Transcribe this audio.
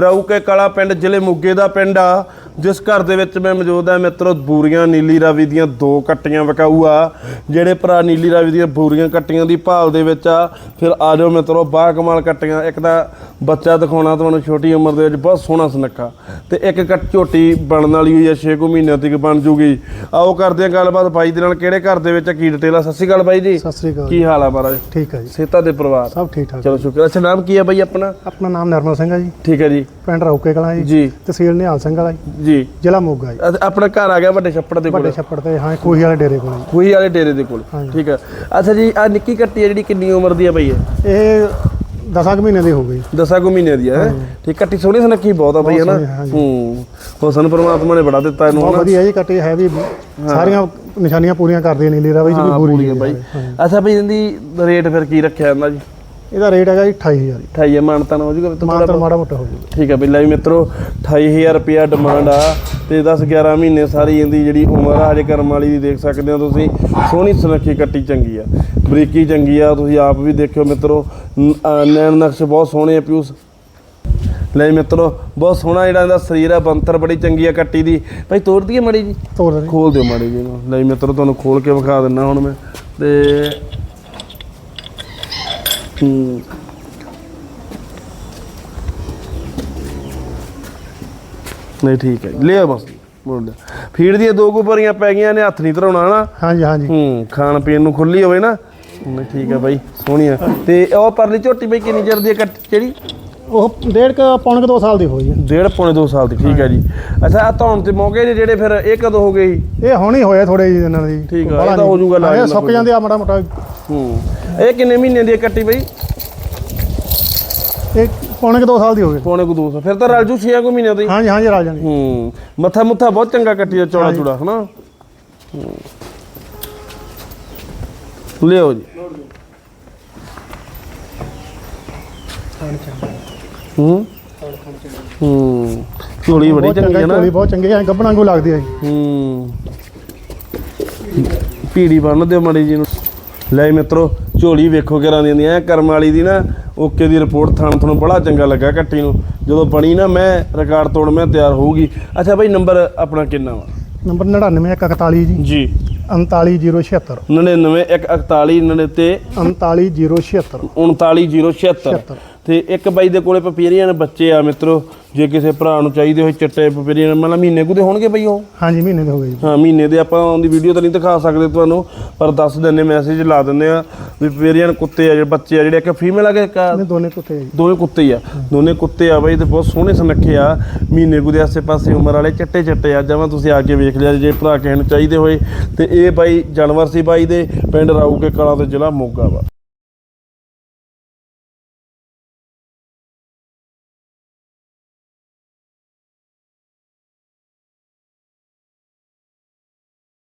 ਰਾਊਕੇ ਕਲਾ ਪਿੰਡ ਜ਼ਿਲ੍ਹੇ ਮੋਗੇ ਦਾ ਪਿੰਡ ਆ। ਜਿਸ ਘਰ ਦੇ ਵਿੱਚ ਮੈਂ ਮੌਜੂਦ ਆ ਮਿੱਤਰੋ ਬੂਰੀਆਂ ਨੀਲੀ ਰਾਵੀ ਦੀਆਂ ਦੋ ਕੱਟੀਆਂ ਵਿਕਾਊ ਆ। ਜਿਹੜੇ ਭਰਾ ਨੀਲੀ ਰਾਵੀ ਦੀਆਂ ਬੂਰੀਆਂ ਕੱਟੀਆਂ ਦੀ ਭਾਲ ਦੇ ਵਿੱਚ ਆ। ਫਿਰ ਆ ਜਾਓ ਮਿੱਤਰੋ ਬਾਹ ਕਮਾਲ ਕੱਟੀਆਂ। ਇੱਕ ਤਾਂ ਬੱਚਾ ਦਿਖਾਉਣਾ ਤੁਹਾਨੂੰ ਛੋਟੀ ਉਮਰ ਦੇ ਵਿੱਚ ਬਹੁਤ ਸੋਹਣਾ ਸੁਨੱਖਾ। ਤੇ ਇੱਕ ਕੱਟ ਝੋਟੀ ਬਣਨ ਵਾਲੀ ਹੋਈ ਆ 6 ਕੁ ਮਹੀਨਿਆਂ ਤੱਕ ਬਣ ਜੂਗੀ। ਆਓ ਕਰਦੇ ਆ ਗੱਲਬਾਤ ਬਾਈ ਦੇ ਨਾਲ ਕਿਹੜੇ ਘਰ ਦੇ ਵਿੱਚ ਆ, ਕੀ ਡਿਟੇਲ ਆ? ਸਤਿ ਸ਼੍ਰੀ ਅਕਾਲ ਬਾਈ ਜੀ। ਸਤਿ ਸ੍ਰੀ ਅਕਾਲ ਕੀ ਹਾਲ ਆ ਮਹਾਰਾਜ? ਠੀਕ ਹੈ ਜੀ। ਸੇਤਾ ਦੇ ਪਰਿਵਾਰ? ਸਭ ਠੀਕ ਠਾਕ ਚਲੋ ਸ਼ੁਕਰ ਅੱਛਾ ਨਾਮ ਕੀ ਆ ਬਾਈ ਆਪਣਾ? ਆਪਣਾ ਨਾਮ ਨਰਮਲ ਸਿੰਘ ਹੈ ਜੀ। ਠੀਕ ਹੈ ਜੀ। ਪਿੰਡ ਰੌਕੇ ਕਲਾਂ ਜੀ ਜੀ। ਤਹਿਸੀਲ ਨਿਹਾਲ ਸਿੰਘ ਵਾਲਾ ਜੀ ਜੀ। ਜ਼ਿਲ੍ਹਾ ਮੋਗਾ ਜੀ। ਅ- ਆਪਣਾ ਘਰ ਆ ਗਿਆ ਵੱਡੇ ਛੱਪੜ ਦੇ ਵੱਡੇ ਕੋਲ ਛੱਪੜ ਤੇ ਹਾਂ ਕੋਹੀ ਵਾਲੇ ਡੇਰੇ ਕੋਲ ਕੋਈ ਵਾਲੇ ਡੇਰੇ ਦੇ ਕੋਲ। ਹਾਂਜੀ। ਠੀਕ ਹੈ ਅੱਛਾ ਜੀ ਆ ਨਿੱਕੀ ਕੱਟੀ ਆ ਜਿਹੜੀ ਕਿੰਨੀ ਉਮਰ ਦੀ ਆ ਬਈ ਇਹ? ਜੀ ਇਹ 10 ਕੁ ਮਹੀਨੇ ਦੀ ਹੋ ਗਈ। ਦਸਾਂ ਕੁ ਮਹੀਨੇ ਦੀ ਹੈ? ਠੀਕ ਕੱਟੀ ਸੋਹਣੀ ਸੁਨੱਖੀ ਬਹੁਤ ਆ ਬਈ ਹੈ ਨਾ? ਸੋਹਣੀ, ਹਾਂਜੀ। ਹੂੰ। ਹੁਸਨ ਪਰਮਾਤਮਾ ਨੇ ਬੜਾ ਦਿੱਤਾ ਇਹਨੂੰ ਬਹੁਤ ਹਨਾ? ਵਧੀਆ ਜੀ ਕੱਟੀ ਹੈ ਵੀ। ਸਾਰੀਆਂ ਨਿਸ਼ਾਨੀਆਂ ਪੂਰੀਆਂ ਕਰਦੀ ਹੈ ਨੀਲੀ ਰਾਵੀ ਜੀ ਵੀ ਹਾਂ ਪੂਰੀ ਪੂਰੀ ਹੈ ਹੈ ਬਾਈ। ਅੱਛਾ ਬਈ ਇਹਦੀ ਰੇਟ ਫਿਰ ਕੀ ਰੱਖਿਆ ਜਾਂਦਾ ਜੀ ਇਹਦਾ ਰੇਟ ਹੈਗਾ ਜੀ 28000 ਜੀ। 28 ਮਾਨਤਾ ਹੋ ਜੂਗਾ ਮਾਤਰ ਮਾੜਾ ਮੋਟਾ ਹੋ ਜੂਗਾ ਠੀਕ ਹੈ ਬਈ ਲੈ ਵੀ ਮਿੱਤਰੋ 28000 ਰੁਪਿਆ ਡਿਮਾਂਡ ਆ ਤੇ 10 11 ਮਹੀਨੇ ਸਾਰੀ ਇਹਦੀ ਜਿਹੜੀ ਉਮਰ ਆ ਹਜੇ ਕਰਮ ਵਾਲੀ ਦੀ ਦੇਖ ਸਕਦੇ ਹੋ ਤੁਸੀਂ। ਸੋਹਣੀ ਸੁਨੱਖੀ ਕੱਟੀ ਚੰਗੀ ਆ। ਬਰੀਕੀ ਚੰਗੀ ਆ ਤੁਸੀਂ ਆਪ ਵੀ ਦੇਖਿਓ ਮਿੱਤਰੋ। ਨ- ਅਹ ਨੈਣ ਨਕਸ਼ ਬਹੁਤ ਸੋਹਣੇ ਆ ਪਿਊਸ ਲੈ ਜੀ ਮਿੱਤਰੋ ਬਹੁਤ ਸੋਹਣਾ ਜਿਹੜਾ ਇਹਦਾ ਸਰੀਰ ਆ ਬੰਤਰ ਬੜੀ ਚੰਗੀ ਆ ਕੱਟੀ ਦੀ। ਭਾਈ ਤੋੜ ਦਈਏ ਮੜੀ ਜੀ? ਤੋਰ ਦੇ ਖੋਲ ਦਿਓ ਮਾੜੀ ਜੀ ਇਹਨੂੰ। ਲੈ ਜੀ ਮਿੱਤਰੋ ਤੁਹਾਨੂੰ ਖੋਲ ਕੇ ਵਿਖਾ ਦਿੰਦਾ ਹੁਣ ਮੈਂ। ਤੇ ਹੂੰ ਨਹੀਂ ਠੀਕ ਹੈ ਲਿਆ ਬਸ ਮੋੜ ਲਿਆ ਫੀਡ ਦੀਆਂ ਦੋ ਕੁ ਭਰੀਆਂ ਪੈ ਗਈਆਂ ਨੇ ਹੱਥ ਨਹੀਂ ਧਰਾਉਣਾ ਹਨਾ? ਹਾਂਜੀ ਹਾਂਜੀ। ਹੂੰ ਖਾਣ ਪੀਣ ਨੂੰ ਖੁੱਲੀ ਹੋਵੇ ਨਾ। ਨਹੀਂ ਠੀਕ ਹੈ ਬਾਈ ਸੋਹਣੀ ਆ। ਤੇ ਉਹ ਪਰਲੀ ਝੋਟੀ ਬਈ ਕਿੰਨੀ ਚਿਰ ਦੀ ਆ ਕੱਟ ਜਿਹੜੀ ਉਹ ਡੇਢ ਕੁ ਪੌਣ ਕੁ 2 ਸਾਲ ਦੀ ਹੋਈ ਹੈ। ਡੇਢ ਪੌਣੇ 2 ਸਾਲ ਦੀ ਠੀਕ ਹੈ ਜੀ। ਅੱਛਾ ਆ ਧੌਣ ਤੇ ਮੌਕੇ ਨੇ ਜਿਹੜੇ ਫਿਰ ਇਹ ਕਦੋਂ ਹੋ ਗਏ ਸੀ? ਇਹ ਹੁਣ ਹੀ ਹੋਇਆ ਥੋੜੇ ਜਿਹੇ ਦਿਨਾਂ ਦੀ। ਠੀਕ ਆ, ਇਹ ਤਾਂ ਹੋ ਜਾਊਗਾ। ਲਾਜ ਇਹ ਸੁੱਕ। ਜਾਂਦੇ ਆ ਮਾੜਾ ਮੋਟਾ। ਹੂੰ। ਇਹ ਕਿੰਨੇ ਮਹੀਨਿਆਂ ਦੀ ਕੱਟੀ ਬਈ? ਇਹ ਪੌਣੇ ਕੁ 2 ਸਾਲ ਦੀ ਹੋ ਗਈ। ਪੌਣੇ ਕੋ 2 ਸਾਲ। ਫਿਰ ਤਾਂ ਰਲ ਜੂ 6 ਕੁ ਮਹੀਨਿਆਂ ਦੀ ਹਾਂਜੀ ਹਾਂਜੀ ਰਲ ਜਾਣੀ ਹੂੰ। ਮੱਥਾ ਮੁੱਥਾ ਬਹੁਤ ਚੰਗਾ ਕੱਟੀ ਦਾ ਚੌੜਾ ਚੂੜਾ ਹਨਾ? ਹੂੰ। ਲਿਓ ਜੀ। ਹੂੰ। ਹੂੰ। ਝੋਲੀ ਬੜੀ ਬਹੁਤ ਚੰਗੀ ਹੈ ਨਾ। ਝੋਲੀ ਬਹੁਤ ਚੰਗੀ ਹੈ ਗੱਬਣਾ ਵਾਂਗੂ ਲੱਗਦੀ ਹੈ ਜੀ ਹੂੰ। ਪੀੜੀ ਬੰਨ ਦਿਓ ਮੜੀ ਜੀ ਨੂੰ। ਲੈ ਮਿੱਤਰੋ ਝੋਲੀ ਵੇਖੋ ਕਿਰਾਂ ਦੀ ਐ ਕਰਮ ਵਾਲੀ ਦੀ ਨਾ ਓਕੇ ਦੀ ਰਿਪੋਰਟ ਥਾਣ ਤੁਹਾਨੂੰ ਬੜਾ ਚੰਗਾ ਲੱਗਾ ਕੱਟੀ ਨੂੰ। ਜਦੋਂ ਬਣੀ ਨਾ ਮੈਂ ਰਿਕਾਰਡ ਤੋੜ ਮੈਂ ਤਿਆਰ ਹੋਊਗੀ। ਅੱਛਾ ਭਾਈ ਨੰਬਰ ਆਪਣਾ ਕਿੰਨਾ ਵਾ? ਨੰਬਰ 99141 ਜੀ। ਜੀ। 39076 99 141 99 39076 39076 ਤੇ ਇੱਕ ਬਾਈ ਦੇ ਕੋਲੇ ਪਪੀਰੀਅਨ ਬੱਚੇ ਆ ਮਿੱਤਰੋ ਜੇ ਕਿਸੇ ਭਰਾ ਨੂੰ ਚਾਹੀਦੇ ਹੋਏ ਚਿੱਟੇ ਪਪੀਰੀਅਨ ਮਤਲਬ ਮਹੀਨੇ ਕੁ ਦੇ ਹੋਣਗੇ ਬਈ ਉਹ? ਹਾਂਜੀ ਮਹੀਨੇ ਦੇ ਹੋ ਗਏ ਜੀ। ਹਾਂ ਮਹੀਨੇ ਦੇ ਆਪਾਂ ਉਹਦੀ ਵੀਡੀਓ ਤਾਂ ਨਹੀਂ ਦਿਖਾ ਸਕਦੇ ਤੁਹਾਨੂੰ ਪਰ ਦੱਸ ਦਿੰਨੇ ਮੈਸੇਜ ਲਾ ਦਿੰਨੇ ਆ ਵੀ ਪਪੀਰੀਅਨ ਕੁੱਤੇ ਆ ਜਿਹੜੇ ਬੱਚੇ ਆ ਜਿਹੜੇ ਇੱਕ ਫੀਮੇਲ ਆ ਕਿ ਇੱਕ ਇਹਨੇ ਦੋਨੇ ਕੁੱਤੇ ਆ ਜੀ। ਦੋਵੇਂ ਕੁੱਤੇ ਆ। ਦੋਨੇ ਕੁੱਤੇ ਆ ਬਾਈ ਤੇ ਬਹੁਤ ਸੋਹਣੇ ਸੁਨੱਖੇ ਆ। ਮਹੀਨੇ ਕੁ ਦੇ ਆਸੇ ਪਾਸੇ ਉਮਰ ਵਾਲੇ ਚੱਟੇ ਚੱਟੇ ਆ। ਜਮਾਂ ਤੁਸੀਂ ਆ ਕੇ ਵੇਖ ਲਿਆ ਜੇ ਭਰਾ ਕਿਸੇ ਨੂੰ ਚਾਹੀਦੇ ਹੋਏ। ਤੇ ਇਹ ਬਾਈ ਜਾਨਵਰ ਸੀ ਬਾਈ ਦੇ ਪਿੰਡ ਰਾਊਕੇ ਕਲਾਂ ਤੇ ਜ਼ਿਲ੍ਹਾ ਮੋਗਾ ਵਾ।